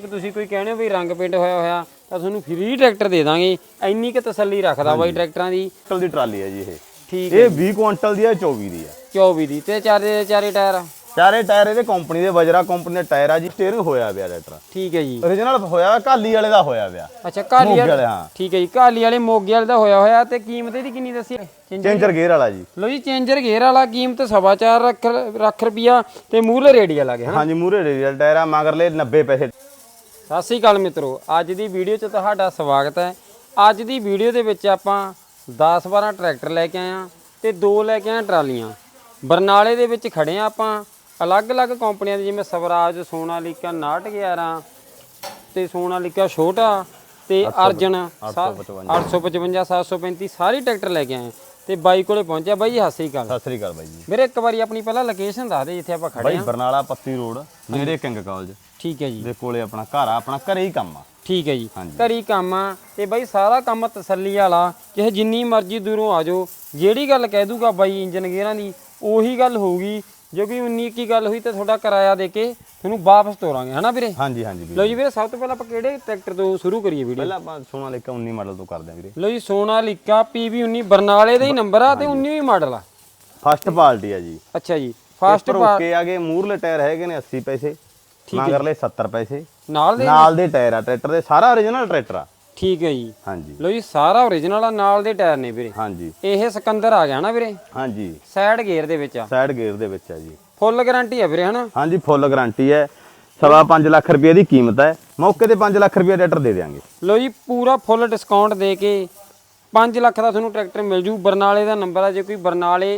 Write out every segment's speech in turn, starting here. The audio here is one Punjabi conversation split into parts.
ਕਿ ਤੁਸੀਂ ਕੋਈ ਕਹਿੰਦੇ ਹੋ ਵੀ ਰੰਗ ਪੇਂਟ ਹੋਇਆ ਹੋਇਆ ਤਾਂ ਤੁਹਾਨੂੰ ਫ੍ਰੀ ਟਰੈਕਟਰ ਦੇ ਦਾਂਗੇ। ਇੰਨੀ ਕਿ ਤਸੱਲੀ ਰੱਖਦਾ ਬਾਈ ਟਰੈਕਟਰਾਂ ਦੀ। ਕੁਇੰਟਲ ਦੀ ਟਰਾਲੀ ਹੈ ਜੀ ਇਹ। ਠੀਕ ਇਹ 20 ਕੁਇੰਟਲ ਦੀ ਹੈ 24 ਦੀ ਹੈ। 24 ਦੀ। ਤੇ ਚਾਰੇ ਚਾਰੇ ਟਾਇਰ? ਚਾਰੇ ਟਾਇਰ ਇਹਦੇ ਕੰਪਨੀ ਦੇ ਵਜਰਾ ਕੰਪਨੀ ਦੇ ਟਾਇਰ ਆ ਜੀ। ਸਟੀਅਰਿੰਗ ਹੋਇਆ ਪਿਆ ਟਰੈਕਟਰ ਠੀਕ ਹੈ ਜੀ। Origignal ਹੋਇਆ ਕਾਲੀ ਵਾਲੇ ਦਾ ਹੋਇਆ ਪਿਆ। ਅੱਛਾ ਕਾਲੀ ਮੋਗੇ ਵਾਲੇ ਵਾਲੇ, ਹਾਂ। ਠੀਕ ਹੈ ਜੀ ਕਾਲੀ ਵਾਲੇ ਮੋਗੇ ਵਾਲੇ ਦਾ ਹੋਇਆ ਹੋਇਆ ਤੇ ਕੀਮਤ ਇਹਦੀ ਕਿੰਨੀ ਦੱਸੀ? Changer gear? ਵਾਲਾ ਜੀ। ਲੋ ਜੀ ਚੇਂਜਰ ਗੇਅਰ ਵਾਲਾ ਕੀਮਤ ਸਵਾ ਚਾਰ ਲੱਖ ਰੁਪਿਆ ਤੇ ਮੂਹਰੇ ਰੇਡੀਅਲ ਆ ਗਿਆ ਹਾਂਜੀ ਮੂਰੇ ਰੇਡੀਅਲ ਟਾਇਰ ਆ ਮਗਰਲੇ 90 ਪੈਸੇ। ਸਤਿ ਸ੍ਰੀ ਅਕਾਲ ਮਿੱਤਰੋ ਅੱਜ ਦੀ ਵੀਡੀਓ 'ਚ ਤੁਹਾਡਾ ਸਵਾਗਤ ਹੈ। ਅੱਜ ਦੀ ਵੀਡੀਓ ਦੇ ਵਿੱਚ ਆਪਾਂ 10-12 ਟਰੈਕਟਰ ਲੈ ਕੇ ਆਏ ਆ ਤੇ ਦੋ ਲੈ ਕੇ ਆਏ ਟਰਾਲੀਆਂ। ਬਰਨਾਲੇ ਦੇ ਵਿੱਚ ਖੜੇ ਆ ਆਪਾਂ ਅਲੱਗ-ਅਲੱਗ ਕੰਪਨੀਆਂ ਦੇ ਜਿਵੇਂ ਸਵਰਾਜ ਸੋਨਾਲੀਕਾ 911 ਤੇ ਸੋਨਾਲੀਕਾ ਛੋਟਾ ਤੇ ਅਰਜਨ 855 735 ਸਾਰੇ ਟਰੈਕਟਰ ਲੈ ਕੇ ਆਏ ਤੇ ਬਾਈ ਕੋਲੇ ਪਹੁੰਚਿਆ ਬਾਈ ਜੀ, ਸਤਿ ਸ੍ਰੀ ਅਕਾਲ। ਸਤਿ ਸ੍ਰੀ ਅਕਾਲ ਬਾਈ ਜੀ। ਵੀਰੇ ਇੱਕ ਵਾਰੀ ਆਪਣੀ ਪਹਿਲਾਂ ਲੋਕੇਸ਼ਨ ਦੱਸ ਦੇ ਜਿੱਥੇ ਆਪਾਂ ਖੜੇ ਬਾਈ ਆ ਬਰਨਾਲਾ ਪੱਤੀ ਰੋਡ ਨੇੜੇ ਕਿੰਗ ਕਾਲਜ। ਠੀਕ ਹੈ ਜੀ। ਦੇ ਕੋਲੇ ਆਪਣਾ ਘਰ ਆ ਆਪਣਾ ਘਰੇ ਹੀ ਕੰਮ ਆ। ਠੀਕ ਹੈ ਜੀ। ਹਾਂਜੀ। ਘਰੀ ਕੰਮ ਆ ਤੇ ਬਾਈ ਸਾਰਾ ਕੰਮ ਤਸੱਲੀ ਵਾਲਾ ਚਾਹੇ ਜਿੰਨੀ ਮਰਜ਼ੀ ਦੂਰੋਂ ਆ ਜਾਓ ਜਿਹੜੀ ਗੱਲ ਕਹਿ ਦੂਗਾ ਬਾਈ ਇੰਜਨ ਗੇਅਰਾਂ ਦੀ ਉਹੀ ਗੱਲ ਹੋਊਗੀ। ਜੇ ਕੋਈ 19 ਕੀ ਗੱਲ ਹੋਈ ਤਾਂ ਤੁਹਾਡਾ ਕਿਰਾਇਆ ਦੇ ਕੇ ਤੁਹਾਨੂੰ ਵਾਪਸ ਤੋਰਾਂਗੇ ਹਨਾ ਵੀਰੇ? ਹਾਂਜੀ ਹਾਂਜੀ ਵੀਰੇ। ਲਓ ਜੀ ਵੀਰੇ ਸਭ ਤੋਂ ਪਹਿਲਾਂ ਆਪਾਂ ਕਿਹੜੇ ਟਰੈਕਟਰ ਤੋਂ ਸ਼ੁਰੂ ਕਰੀਏ ਵੀਡੀਓ ਪਹਿਲਾਂ ਆਪਾਂ ਸੋਨਾਲੀਕਾ 19 ਮਾਡਲ ਤੋਂ ਕਰਦੇ ਆ ਵੀਰੇ। ਲਓ ਜੀ ਸੋਨਾਲੀਕਾ PV 19 ਬਰਨਾਲੇ ਦਾ ਹੀ ਨੰਬਰ ਆ ਤੇ 19 ਹੀ ਮਾਡਲ ਆ। ਫਸਟ ਪਾਰਟੀ ਆ ਜੀ। ਅੱਛਾ ਜੀ ਫਾਸਟ ਪਰ ਓਕੇ ਆਗੇ ਮੂਰਲੇ ਟਾਇਰ ਹੈਗੇ ਨੇ 80 ਪੈਸੇ ਮਗਰਲੇ 70 ਪੈਸੇ। ਨਾਲ ਦੇ ਨਾਲ ਦੇ ਟਾਇਰ ਆ ਟਰੈਕਟਰ ਦੇ ਸਾਰਾ origignal ਟਰੈਕਟਰ ਆ। ਠੀਕ ਹੈ ਜੀ। ਹਾਂਜੀ। ਲਓ ਜੀ ਸਾਰਾ ਆ ਨਾਲ ਦੇ ਟਾਇਰ ਨੇ ਵੀਰੇ। ਹਾਂਜੀ। ਇਹ ਸਿਕੰਦਰ ਆ ਗਿਆ ਨਾ ਵੀਰੇ? ਹਾਂਜੀ। ਸਾਈਡ ਗੇਅਰ ਦੇ ਵਿੱਚ ਆ। ਸਾਈਡ ਗੇਅਰ ਦੇ ਵਿੱਚ ਆ ਜੀ। ਫੁੱਲ ਗਾਰੰਟੀ ਆ ਵੀਰੇ ਹਨਾ? ਹਾਂਜੀ ਫੁੱਲ ਗਾਰੰਟੀ ਹੈ। ਸਵਾ ਪੰਜ ਲੱਖ ਰੁਪਏ ਦੀ ਕੀਮਤ ਹੈ। ਮੌਕੇ ਤੇ 5 ਲੱਖ ਰੁਪਏ ਟਰੈਕਟਰ ਦੇ ਦੇਵਾਂਗੇ ਲੋ ਜੀ ਪੂਰਾ ਫੁੱਲ ਡਿਸਕਾਊਂਟ ਦੇ ਕੇ 5 ਲੱਖ ਦਾ ਤੁਹਾਨੂੰ ਟਰੈਕਟਰ ਮਿਲ ਜੂ। ਬਰਨਾਲੇ ਦਾ ਨੰਬਰ ਆ ਜੇ ਕੋਈ ਬਰਨਾਲੇ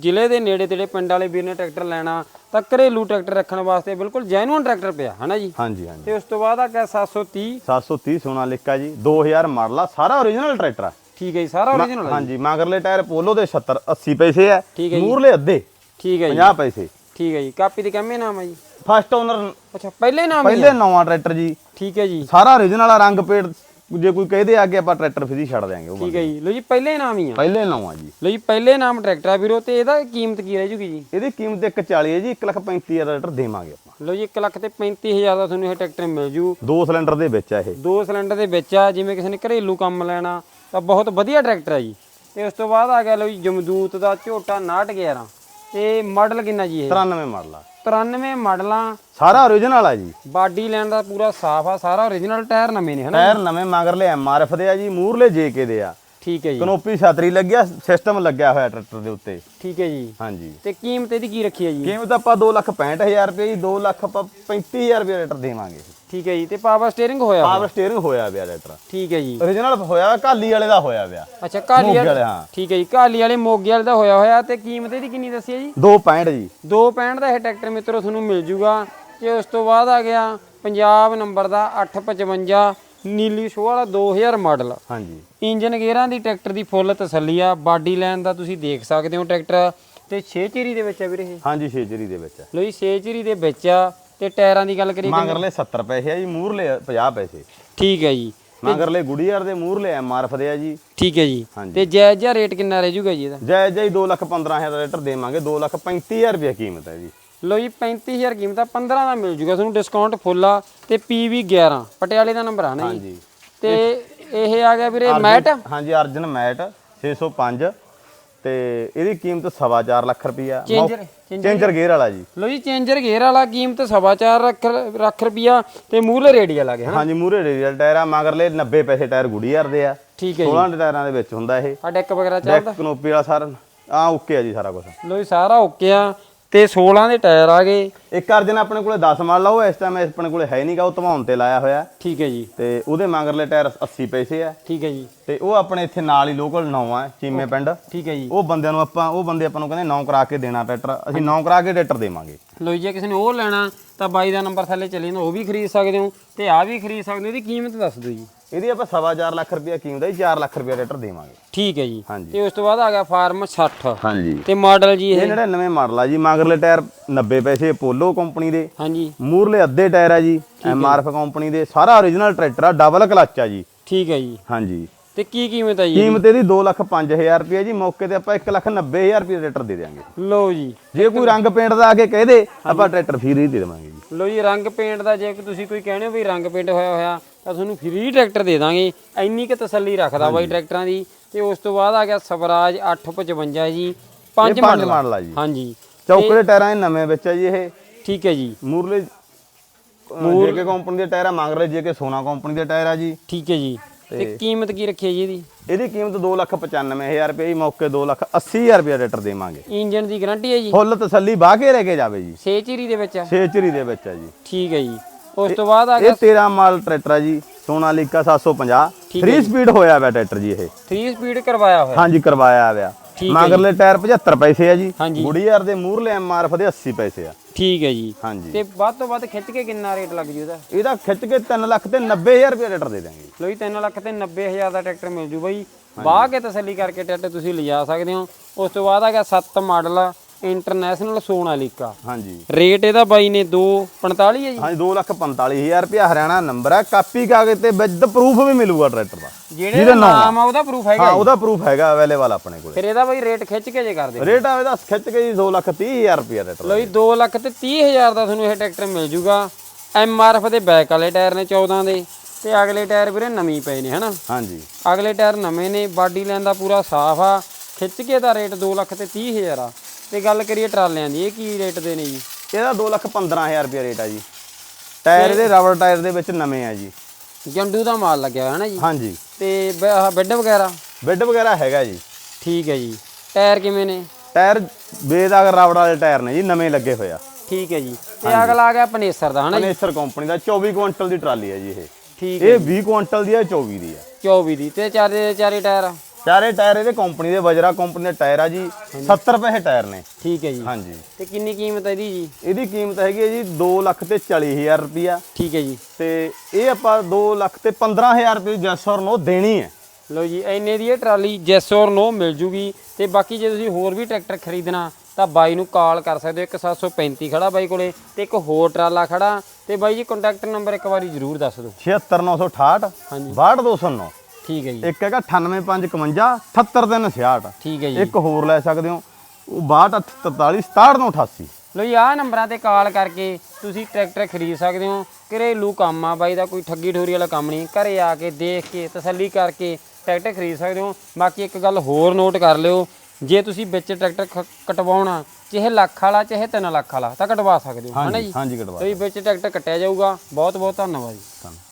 ਜ਼ਿਲ੍ਹੇ ਦੇ ਨੇੜੇ ਤੇੜੇ ਪਿੰਡ ਵਾਲੇ ਵੀਰ ਨੇ ਟਰੈਕਟਰ ਲੈਣਾ ਤਾਂ ਘਰੇਲੂ ਟਰੈਕਟਰ ਰੱਖਣ ਵਾਸਤੇ ਬਿਲਕੁਲ ਜੈਨੂਅਨ ਟਰੈਕਟਰ ਪਿਆ ਹਨਾ ਜੀ? ਹਾਂਜੀ ਹਾਂਜੀ। ਤੇ ਉਸ ਤੋਂ ਬਾਅਦ ਆ ਗਿਆ 730 730 ਸੋਨਾਲੀਕਾ ਜੀ 2000 ਮਾਡਲ ਆ ਸਾਰਾ origignal ਟਰੈਕਟਰ ਆ। ਠੀਕ ਹੈ ਜੀ ਸਾਰਾ ਓਰੀਜਨਲ ਹਾਂਜੀ ਮਗਰਲੇ ਟਾਇਰ ਪੋਲੋ ਦੇ 70 80 ਪੈਸੇ ਆ ਠੀਕ ਹੈ ਜੀ। ਮੂਰਲੇ ਅੱਧੇ ਠੀਕ ਹੈ ਜੀ। 50 ਪੈਸੇ। ਠੀਕ ਹੈ ਜੀ ਕਾਪੀ ਦੇ ਕੰਮੇ ਨਾਮ ਹੈ ਜੀ? ਫਸਟ ਓਨਰ ਅੱਛਾ ਪਹਿਲੇ ਨਾਮ? ਪਹਿਲੇ ਨਵਾਂ ਟਰੈਕਟਰ ਜੀ। ਠੀਕ ਹੈ ਜੀ। ਸਾਰਾ origignal ਆ ਰੰਗ ਪੇੜ ਜੇ ਕੋਈ ਕਹਦੇ ਆ ਕਿ ਆਪਾਂ ਟਰੈਕਟਰ ਫ੍ਰੀ ਛੱਡ ਦਿਆਂਗੇ ਉਹ ਠੀਕ ਹੈ ਜੀ। ਲੋ ਜੀ ਪਹਿਲੇ ਨਾਮ ਹੀ ਆ। ਪਹਿਲੇ ਨਵਾਂ ਜੀ। ਲੋ ਜੀ ਪਹਿਲੇ ਨਾਮ ਟਰੈਕਟਰ ਆ ਵੀਰੋ ਤੇ ਇਹਦਾ ਕੀਮਤ ਕੀ ਰਹਿ ਜੂਗੀ ਜੀ? ਇਹਦੀ ਕੀਮਤ 140 ਹੈ ਜੀ 135000 ਦਾ ਟਰੈਕਟਰ ਦੇਵਾਂਗੇ ਆਪਾਂ। ਲੋ ਜੀ 1 ਲੱਖ ਤੇ 35000 ਦਾ ਤੁਹਾਨੂੰ ਇਹ ਟਰੈਕਟਰ ਮਿਲ ਜੂ। ਦੋ ਸਿਲੰਡਰ ਦੇ ਵਿੱਚ ਆ ਇਹ। ਦੋ ਸਿਲੰਡਰ ਦੇ ਵਿੱਚ ਆ ਜਿਵੇਂ ਕਿਸੇ ਨੇ ਘਰੇਲੂ ਕੰਮ ਲੈਣਾ ਤਾਂ ਬਹੁਤ ਵਧੀਆ ਟਰੈਕਟਰ ਆ ਜੀ। ਤੇ ਉਸ ਤੋਂ ਬਾਅਦ ਆ ਗਿਆ ਲਓ ਜੀ ਜਮਦੂਤ ਦਾ ਝੋਟਾ 911 ਤੇ ਮਾਡਲ ਕਿੰਨਾ ਜੀ ਇਹ? 93 ਮਾਡਲ ਆ। 93 ਮਾਡਲਾਂ। ਸਾਰਾ origignal ਆ ਜੀ। ਬਾਡੀ ਲੈਣ ਦਾ ਪੂਰਾ ਸਾਫ਼ ਆ ਸਾਰਾ ਓਰੀਜਨਲ ਟਾਇਰ ਨਵੇਂ ਨੇ ਹਨਾ ਟਾਇਰ ਨਵੇਂ ਮਗਰਲੇ ਐਮਆਰਐਫ ਦੇ ਆ ਜੀ ਮੂਰਲੇ ਜੇਕੇ ਦੇ ਆ। ਠੀਕ ਹੈ ਜੀ। ਕਨੋਪੀ ਛਤਰੀ ਲੱਗਿਆ ਸਿਸਟਮ ਲੱਗਿਆ ਹੋਇਆ ਟਰੈਕਟਰ ਦੇ ਉੱਤੇ। ਠੀਕ ਹੈ ਜੀ। ਹਾਂਜੀ। ਤੇ ਕੀਮਤ ਇਹਦੀ ਕੀ ਰੱਖੀ ਹੈ ਜੀ? ਕੀਮਤ ਆਪਾਂ 265000 ਰੁਪਏ ਜੀ 2 ਲੱਖ ਆਪਾਂ 35000 ਰੁਪਏ ਰੇਟਰ ਦੇਵਾਂਗੇ। ਠੀਕ ਹੈ ਜੀ ਤੇ ਪਾਵਰ ਸਟੀਅਰਿੰਗ ਹੋਇਆ। ਪਾਵਰ ਸਟੀਅਰਿੰਗ ਹੋਇਆ ਪਿਆ ਰੇਟਰ ਠੀਕ ਹੈ ਜੀ। Origignal ਹੋਇਆ ਕਾਲੀ ਵਾਲੇ ਦਾ ਹੋਇਆ ਪਿਆ। ਅੱਛਾ ਕਾਲੀ ਵਾਲੇ ਹਾਂ। ਠੀਕ ਹੈ ਜੀ ਕਾਲੀ ਵਾਲੇ ਮੋਗੇ ਵਾਲੇ ਦਾ ਹੋਇਆ ਹੋਇਆ ਤੇ ਕੀਮਤ ਇਹਦੀ ਕਿੰਨੀ ਦੱਸੀ ਹੈ ਜੀ? 265 ਜੀ। 265 ਦਾ ਇਹ ਟਰੈਕਟਰ ਮਿੱਤਰੋ ਤੁਹਾਨੂੰ ਮਿਲ ਜੂਗਾ। ਤੇ ਉਸ ਤੋਂ ਬਾਅਦ ਆ ਗਿਆ ਪੰਜਾਬ ਨੰਬਰ ਦਾ 855 ਨੀਲੀ ਸ਼ੋਅ ਵਾਲਾ 2000 ਮਾਡਲ। ਹਾਂਜੀ। ਇੰਜਨ ਗੇਅਰਾਂ ਦੀ ਟਰੈਕਟਰ ਦੀ ਫੁੱਲ ਤਸੱਲੀ ਆ ਬਾਡੀ ਲਾਈਨ ਦਾ ਤੁਸੀਂ ਦੇਖ ਸਕਦੇ ਹੋ ਟਰੈਕਟਰ। ਤੇ 6 ਚੀਰੀ ਦੇ ਵਿੱਚ ਆ ਵੀਰੇ ਇਹ। ਹਾਂਜੀ ਛੇਜਰੀ ਦੇ ਵਿੱਚ ਲੋ ਜੀ 6 ਚੀਰੀ ਦੇ ਵਿੱਚ ਆ। ਤੇ ਟਾਇਰਾਂ ਦੀ ਗੱਲ ਕਰੀਏ ਮਗਰਲੇ 70 ਪੈਸੇ ਆ ਜੀ ਮੂਰਲੇ 50 ਪੈਸੇ। ਠੀਕ ਹੈ ਜੀ। ਮਗਰਲੇ ਗੁੜੀਆਰ ਦੇ ਮੂਰਲੇ ਐਮਆਰਐਫ ਦੇ ਆ ਜੀ। ਠੀਕ ਹੈ ਜੀ। ਤੇ ਜਾਇਜ਼ ਜਿਹਾ ਰੇਟ ਕਿੰਨਾ ਰਹਿ ਜੂਗਾ ਜੀ ਇਹਦਾ? ਜੈ ਜੈ 2 ਲੱਖ 15000 ਦਾ ਰੇਟਰ ਦੇਵਾਂਗੇ 2 ਲੱਖ 35000 ਰੁਪਏ ਕੀਮਤ ਹੈ ਜੀ। ਲੋ ਜੀ 35000 ਕੀਮਤ ਆ 15 ਦਾ ਮਿਲ ਜੂਗਾ ਤੁਹਾਨੂੰ ਡਿਸਕਾਊਂਟ ਫੁੱਲ ਆ ਤੇ PV 11 ਪਟਿਆਲੇ ਦਾ ਨੰਬਰ ਆ ਨਾ ਜੀ। ਤੇ ਇਹ ਆ ਗਿਆ ਵੀਰੇ ਮੈਟ? ਹਾਂਜੀ ਅਰਜਨ ਮੈਟ 605 ਤੇ ਇਹਦੀ ਕੀਮਤ ਸਵਾ ਚਾਰ ਲੱਖ ਰੁਪਈਆ। Changer changer gear. ਵਾਲਾ ਜੀ। ਲੋ ਜੀ ਚੇਂਜਰ ਗੇਅਰ ਵਾਲਾ ਕੀਮਤ ਸਵਾ ਚਾਰ ਲੱਖ ਲੱਖ ਰੁਪਿਆ ਤੇ ਮੂਹਰੇ ਰੇਡੀਅਲ ਆ ਗਿਆ ਹਾਂਜੀ ਮੂਰੇ ਰੇਡੀਅਲ ਟਾਇਰ ਆ ਮਗਰਲੇ 90 ਪੈਸੇ ਟਾਇਰ ਗੁੜੀਆਰ ਦੇ ਆ। ਠੀਕ ਹੈ ਜੀ। 16 ਟਾਇਰਾਂ ਦੇ ਵਿੱਚ ਹੁੰਦਾ ਇਹ। ਆ ਡੈਕ ਵਗੈਰਾ ਚੱਲਦਾ? ਡੈਕ ਕਨੋਪੀ ਵਾਲਾ ਸਾਰਾ ਆ ਓਕੇ ਆ ਜੀ ਸਾਰਾ ਕੁਝ ਲੋ ਜੀ ਸਾਰਾ ਓਕੇ ਆ। ਤੇ 16 ਦੇ ਟਾਇਰ ਆ ਗਏ। ਇੱਕ ਅਰਜਨ ਆਪਣੇ ਕੋਲੇ 10 ਮਾਡਲ ਆ ਉਹ ਇਸ ਟਾਈਮ ਆਪਣੇ ਕੋਲੇ ਹੈ ਨਹੀਂਗਾ ਉਹ ਧਵਾਉਣ ਤੇ ਲਾਇਆ ਹੋਇਆ। ਠੀਕ ਹੈ ਜੀ। ਤੇ ਉਹਦੇ ਮਗਰਲੇ ਟਾਇਰ 80 ਪੈਸੇ ਆ। ਠੀਕ ਹੈ ਜੀ। ਤੇ ਉਹ ਆਪਣੇ ਇੱਥੇ ਨਾਲ ਹੀ ਲੋਕਲ ਨੌਂ ਆ ਚੀਮੇ ਪਿੰਡ। ਠੀਕ ਹੈ ਜੀ। ਉਹ ਬੰਦਿਆਂ ਨੂੰ ਆਪਾਂ ਉਹ ਬੰਦੇ ਆਪਾਂ ਨੂੰ ਕਹਿੰਦੇ ਨੌ ਕਰਾ ਕੇ ਦੇਣਾ ਟਰੈਕਟਰ। ਅਸੀਂ ਨੌ ਕਰਾ ਕੇ ਟਰੈਕਟਰ ਦੇਵਾਂਗੇ। ਲੋ ਜੀ ਕਿਸੇ ਨੇ ਉਹ ਲੈਣਾ ਤਾਂ ਬਾਈ ਦਾ ਨੰਬਰ ਥੱਲੇ ਚੱਲੇ ਜਾਂਦਾ ਉਹ ਵੀ ਖਰੀਦ ਸਕਦੇ ਹੋ ਤੇ ਆ ਵੀ ਖਰੀਦ ਸਕਦੇ ਹੋ ਇਹਦੀ ਕੀਮਤ ਦੱਸ ਦਿਓ ਜੀ। ਇਹਦੀ ਆਪਾਂ ਸਵਾ ਚਾਰ ਲੱਖ ਰੁਪਏ ਕੀਮਤ ਹੈ 4 ਲੱਖ ਰੁਪਏ ਟਰੈਕਟਰ ਦੇਵਾਂਗੇ। ਠੀਕ ਹੈ ਜੀ। ਹਾਂਜੀ। ਤੇ ਉਸ ਤੋਂ ਬਾਅਦ ਆ ਗਿਆ ਫਾਰਮ 60 ਹਾਂਜੀ। ਤੇ ਮਾਡਲ ਜੀ ਇਹ? ਇਹ 99 ਮਾਡਲ ਆ ਜੀ ਮਗਰਲੇ ਟਾਇਰ 90 ਪੈਸੇ ਪੋਲੋ ਕੰਪਨੀ ਦੇ। ਹਾਂਜੀ। ਮੂਰਲੇ ਅੱਧੇ ਟਾਇਰ ਆ ਜੀ ਐਮਆਰਐਫ ਕੰਪਨੀ ਦੇ। ਸਾਰਾ origignal ਟਰੈਕਟਰ ਆ ਡਬਲ ਕਲਚ ਆ ਜੀ। ਠੀਕ ਹੈ ਜੀ। ਹਾਂਜੀ। ਤੇ ਕੀ ਕੀਮਤ ਹੈ ਜੀ ਕੀਮਤ ਇਹਦੀ 2 ਲੱਖ 5000 ਰੁਪਏ ਜੀ। ਮੌਕੇ ਤੇ ਆਪਾਂ 1 ਲੱਖ 90000 ਰੁਪਏ ਟਰੈਕਟਰ ਦੇ ਦਿਆਂਗੇ। ਲਓ ਜੀ। ਜੇ ਕੋਈ ਰੰਗ ਪੇਂਟ ਦਾ ਆ ਕੇ ਕਹਿ ਦੇ ਆਪਾਂ ਟਰੈਕਟਰ ਫ੍ਰੀ ਹੀ ਦੇ ਦੇਵਾਂਗੇ ਜੀ। ਲਓ ਜੀ ਰੰਗ ਪੇਂਟ ਦਾ ਜੇ ਤੁਸੀਂ ਕੋਈ ਕਹਿੰਦੇ ਹੋ ਵੀ ਰੰਗ ਪੇਂਟ ਹੋਇਆ ਹੋਇਆ ਤਾਂ ਤੁਹਾਨੂੰ ਫ੍ਰੀ ਟਰੈਕਟਰ ਦੇ ਦਾਂਗੇ। ਇੰਨੀ ਕਿ ਤਸੱਲੀ ਰੱਖਦਾ ਬਾਈ ਟਰੈਕਟਰਾਂ ਦੀ। ਤੇ ਉਸ ਤੋਂ ਬਾਅਦ ਆ ਗਿਆ ਸਵਰਾਜ 855 ਜੀ ਪੰਜ ਮਾਡਲ ਆ। ਜੀ। ਹਾਂਜੀ। ਚੌਕੜੇ ਟਾਇਰਾਂ ਦੇ ਨਵੇਂ ਵਿੱਚ ਆ ਜੀ ਇਹ। ਠੀਕ ਹੈ ਜੀ। ਮੂਰਲੇ ਜੇਕੇ ਕੰਪਨੀ ਦੇ ਟਾਇਰ ਆ ਮੰਗ ਰਹੇ ਜੇਕੇ ਸੋਨਾ ਕੰਪਨੀ ਦੇ ਟਾਇਰ ਆ ਜੀ। ਠੀਕ ਹੈ ਜੀ। ਤੇ ਕੀਮਤ ਕੀ ਰੱਖੀ ਹੈ ਜੀ ਇਹਦੀ? ਇਹਦੀ ਕੀਮਤ 2 ਲੱਖ 95000 ਰੁਪਏ ਜੀ ਮੌਕੇ 2 ਲੱਖ 80000 ਰੁਪਏ ਟਰੈਕਟਰ ਦੇਵਾਂਗੇ। ਇੰਜਨ ਦੀ ਗਾਰੰਟੀ ਹੈ ਜੀ? ਫੁੱਲ ਤਸੱਲੀ ਬਾਹ ਕੇ ਲੈ ਕੇ ਜਾਵੇ ਜੀ। ਸੇਚਰੀ ਦੇ ਵਿੱਚ ਆ? ਛੇਚਰੀ ਦੇ ਵਿੱਚ ਆ ਜੀ। ਠੀਕ ਹੈ ਜੀ। ਉਸ ਤੋਂ ਬਾਅਦ ਆ ਇਹ ਗਿਆ 13 ਮਾਲ ਟਰੈਕਟਰ ਆ ਜੀ ਸੋਨਾਲੀਕਾ 750 3 ਸਪੀਡ ਹੋਇਆ ਵਾ ਟਰੈਕਟਰ ਜੀ ਇਹ। 3 ਸਪੀਡ ਕਰਵਾਇਆ ਹੋਇਆ। ਹਾਂਜੀ ਕਰਵਾਇਆ ਹੋਇਆ। ਮਗਰਲੇ ਟਾਇਰ 75 ਪੈਸੇ ਆ ਜੀ। ਗੁੜੀਆਰ ਦੇ ਮੂਰਲੇ ਐਮਆਰਐਫ ਦੇ 80 ਪੈਸੇ ਆ। ਠੀਕ ਹੈ ਜੀ। ਹਾਂਜੀ। ਤੇ ਵੱਧ ਤੋਂ ਵੱਧ ਖਿੱਚ ਕੇ ਕਿੰਨਾ ਰੇਟ ਲੱਗ ਜੂ ਇਹਦਾ? ਇਹਦਾ ਖਿੱਚ ਕੇ 3 ਲੱਖ ਤੇ 90000 ਰੁਪਏ ਟਰੈਕਟਰ ਦੇ ਦਾਂਗੇ ਲੋ ਜੀ 3 ਲੱਖ ਤੇ 90000 ਦਾ ਟਰੈਕਟਰ ਮਿਲ ਜੂ ਬਾਈ। ਬਾਹ ਕੇ ਤਸੱਲੀ ਕਰਕੇ ਟਰੈਕਟਰ ਤੁਸੀਂ ਲਿਜਾ ਸਕਦੇ ਹੋ। ਉਸ ਤੋਂ ਬਾਅਦ ਆ ਗਿਆ 7 ਮਾਡਲ ਇੰਟਰਨੈਸ਼ਨਲ ਸੋਨਾਲੀਕਾ ਹਾਂਜੀ। ਰੇਟ ਇਹਦਾ ਬਾਈ ਨੇ 245 ਹੈ ਜੀ? ਹਾਂਜੀ 2 ਲੱਖ 45000 ਰੁਪਏ ਹਰਿਆਣਾ ਨੰਬਰ ਆ। ਕਾਪੀ ਕਾਗਜ਼ ਤੇ ਵਿਦ ਪ੍ਰੂਫ ਵੀ ਮਿਲੂਗਾ ਟਰੈਕਟਰ ਦਾ। ਜਿਹੜੇ ਦਾ ਨਾਮ ਆ। ਉਹਦਾ ਪ੍ਰੂਫ ਹੈਗਾ ਹਾਂ ਉਹਦਾ ਪ੍ਰੂਫ ਹੈਗਾ ਅਵੇਲੇਬਲ ਆਪਣੇ ਕੋਲ। ਫਿਰ ਇਹਦਾ ਬਾਈ ਰੇਟ ਖਿੱਚ ਕੇ ਜੇ ਕਰਦੇ। ਰੇਟ ਆ ਇਹਦਾ ਖਿੱਚ ਕੇ ਜੀ 2 ਲੱਖ 30000 ਰੁਪਏ ਟਰੈਕਟਰ ਲੋ ਜੀ 2 ਲੱਖ ਤੇ 30000 ਦਾ ਤੁਹਾਨੂੰ ਇਹ ਟਰੈਕਟਰ ਮਿਲ ਜੂਗਾ। ਐਮ ਆਰ ਐਫ ਦੇ ਬੈਕ ਵਾਲੇ ਟਾਇਰ ਨੇ 14 ਦੇ। ਤੇ ਅਗਲੇ ਟਾਇਰ ਵੀਰੇ ਨਵੇਂ ਹੀ ਪਏ ਨੇ ਹਨਾ? ਹਾਂਜੀ। ਅਗਲੇ ਟਾਇਰ ਨਵੇਂ ਨੇ ਬਾਡੀ ਲਾਈਨ ਦਾ ਪੂਰਾ ਸਾਫ਼ ਆ। ਖਿੱਚ ਕੇ ਦਾ ਰੇਟ 2 ਲੱਖ ਤੇ 30000 ਆ। ਤੇ ਗੱਲ ਕਰੀਏ ਟਰਾਲਿਆਂ ਦੀ ਇਹ ਕੀ ਰੇਟ ਦੇ ਨੇ ਜੀ? ਇਹਦਾ 2 ਲੱਖ 15000 ਰੁਪਏ ਰੇਟ ਆ ਜੀ। ਟਾਇਰ ਇਹਦੇ ਰਬੜ ਟਾਇਰ ਦੇ ਵਿੱਚ ਨਵੇਂ ਆ ਜੀ। ਜੰਡੂ ਦਾ ਮਾਲ ਲੱਗਿਆ ਹੋਇਆ ਨਾ ਜੀ? ਹਾਂਜੀ। ਤੇ ਬੈੱਡ ਵਗੈਰਾ? ਬੈੱਡ ਵਗੈਰਾ ਹੈਗਾ ਜੀ। ਠੀਕ ਹੈ ਜੀ। ਟਾਇਰ ਕਿਵੇਂ ਨੇ? ਟਾਇਰ ਬੇਦਾਗ ਰਬੜ ਵਾਲੇ ਟਾਇਰ ਨੇ ਜੀ ਨਵੇਂ ਲੱਗੇ ਹੋਏ ਆ। ਠੀਕ ਹੈ ਜੀ। ਤੇ ਅਗਲਾ ਆ ਗਿਆ ਪਨੇਸਰ ਦਾ ਹਨਾ ਪਨੇਸਰ ਕੰਪਨੀ ਦਾ 24 ਕੁਇੰਟਲ ਦੀ ਟਰਾਲੀ ਹੈ ਜੀ ਇਹ। ਠੀਕ ਇਹ 20 ਕੁਇੰਟਲ ਦੀ ਹੈ 24 ਦੀ ਹੈ। 24 ਦੀ। ਤੇ ਚਾਰੇ ਚਾਰੇ ਟਾਇਰ ਚਾਰੇ ਟਾਇਰ ਇਹਦੇ ਕੰਪਨੀ ਦੇ ਵਜਰਾ ਕੰਪਨੀ ਦੇ ਟਾਇਰ ਆ ਜੀ 70 ਪੈਸੇ ਟਾਇਰ ਨੇ। ਠੀਕ ਹੈ ਜੀ। ਹਾਂਜੀ। ਤੇ ਕਿੰਨੀ ਕੀਮਤ ਹੈ ਇਹਦੀ ਜੀ? ਇਹਦੀ ਕੀਮਤ ਹੈਗੀ ਹੈ ਜੀ 2 ਲੱਖ ਤੇ 40000 ਰੁਪਿਆ ਠੀਕ ਹੈ ਜੀ। ਤੇ ਇਹ ਆਪਾਂ 2 ਲੱਖ ਤੇ 15000 ਰੁਪਏ ਜੈਸ ਔਰ ਨੋ ਦੇਣੀ ਹੈ। ਲਓ ਜੀ ਇੰਨੇ ਦੀ ਇਹ ਟਰਾਲੀ ਜੈਸ ਔਰ ਨੋ ਮਿਲ ਜੂਗੀ। ਤੇ ਬਾਕੀ ਜੇ ਤੁਸੀਂ ਹੋਰ ਵੀ ਟਰੈਕਟਰ ਖਰੀਦਣਾ ਤਾਂ ਬਾਈ ਨੂੰ ਕਾਲ ਕਰ ਸਕਦੇ ਹੋ 1735 ਖੜਾ ਬਾਈ ਕੋਲੇ ਤੇ ਇੱਕ ਹੋਰ ਟਰਾਲਾ ਖੜਾ। ਤੇ ਬਾਈ ਜੀ ਕੰਟੈਕਟ ਨੰਬਰ ਇੱਕ ਵਾਰੀ ਜ਼ਰੂਰ ਦੱਸ ਦਿਓ। 76968 ਹਾਂਜੀ। 62209 ਠੀਕ ਹੈ ਜੀ। ਇੱਕ ਹੈਗਾ 98551 78366 ਠੀਕ ਹੈ ਜੀ। ਇੱਕ ਹੋਰ ਲੈ ਸਕਦੇ ਹੋ ਉਹ 6243 6788 ਲਓ ਜੀ ਆਹ ਨੰਬਰਾਂ ਤੇ ਕਾਲ ਕਰਕੇ ਤੁਸੀਂ ਟਰੈਕਟਰ ਖਰੀਦ ਸਕਦੇ ਹੋ। ਘਰੇਲੂ ਕੰਮ ਆ ਬਾਈ ਦਾ ਕੋਈ ਠੱਗੀ ਠੋਰੀ ਵਾਲਾ ਕੰਮ ਨਹੀਂ। ਘਰੇ ਆ ਕੇ ਦੇਖ ਕੇ ਤਸੱਲੀ ਕਰਕੇ ਟਰੈਕਟਰ ਖਰੀਦ ਸਕਦੇ ਹੋ। ਬਾਕੀ ਇੱਕ ਗੱਲ ਹੋਰ ਨੋਟ ਕਰ ਲਿਓ ਜੇ ਤੁਸੀਂ ਵਿੱਚ ਟਰੈਕਟਰ ਕਟਵਾਉਣਾ ਚਾਹੇ ਲੱਖ ਵਾਲਾ ਚਾਹੇ 3 ਲੱਖ ਵਾਲਾ ਤਾਂ ਕਟਵਾ ਸਕਦੇ ਹੋ ਹਨਾ ਜੀ? ਹਾਂਜੀ ਕਟਵਾ ਤੇ ਵਿੱਚ ਟਰੈਕਟਰ ਕੱਟਿਆ ਜਾਊਗਾ। ਬਹੁਤ ਬਹੁਤ ਧੰਨਵਾਦ ਜੀ। ਧੰਨਵਾਦ